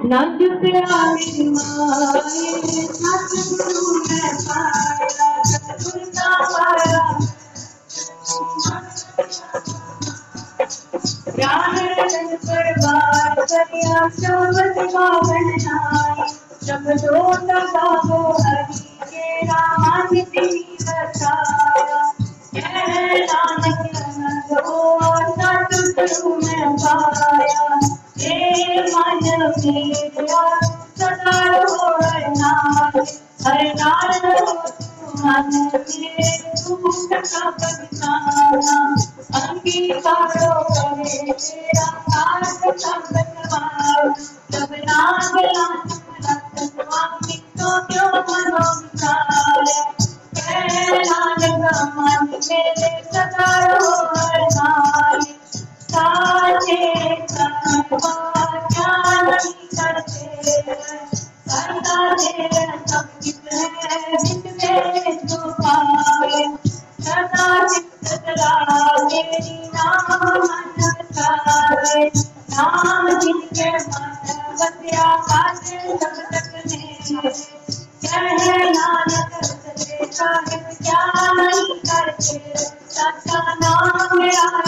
नंद प्यारे माए नंद मैं पाया सतगुरता पाया ज्ञान रंग पर बार कन्या सोबत गावन नाय जब जो तगावो हरि के रामानिति रसाया जय नानक नंदो सतगुरु मैं पाया मन मेरा क्या नहीं करते सच्चा नाम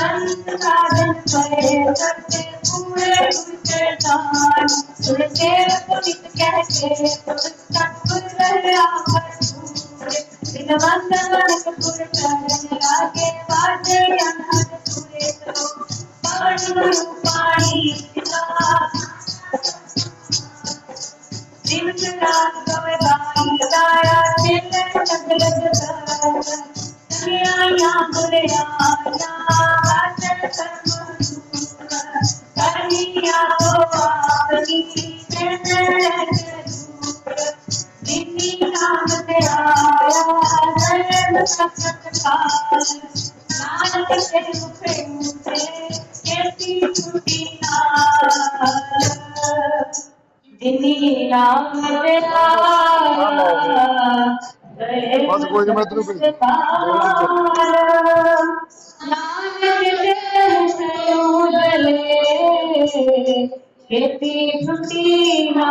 संत साधन करे करते पूरे उनके दान सुनते पुनित कहते सतगुर रहे आकर पूरे दिनवंत मनक पुर चरण लागे बाजे अनहद पूरे करो पवन गुरु दिन रात गवे गाई चेले जगल जगल दुनिया या बुरे ਬਸ ਕੋਈ ਨਹੀਂ ਮੈਂ ਤੈਨੂੰ ਭੇਜ ਨਾਨਕ ਦੇ ਸਯੋ ਦਲੇ ਕੇਤੀ ਫੁੱਟੀ ਨਾ